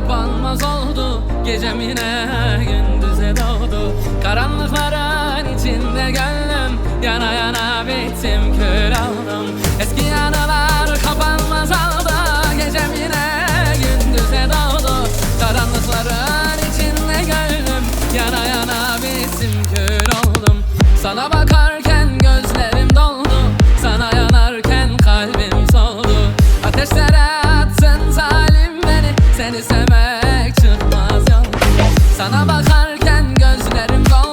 kapanmaz oldu. Gecem yine gündüze doğdu. Karanlıkların içinde gel gözlerim kaldı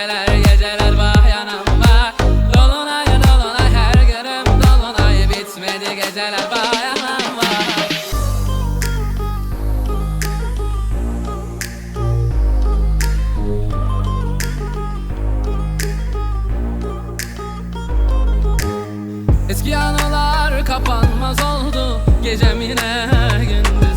geceler geceler vah yanımda. Dolunay dolunay her günüm dolunay. Bitmedi geceler vah yanımda. Eski anılar kapanmaz oldu Gecem yine gündüz.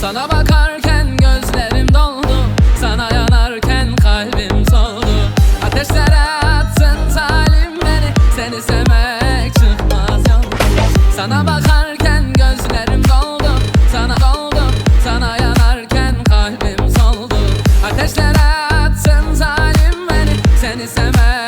Sana bakarken gözlerim doldu. Sana yanarken kalbim soldu. Ateşlere atsın zalim beni. Seni sevmek çıkmaz yoldu Sana bakarken gözlerim doldu. Sana doldu. Sana yanarken kalbim soldu. Ateşlere atsın zalim beni. Seni sevmek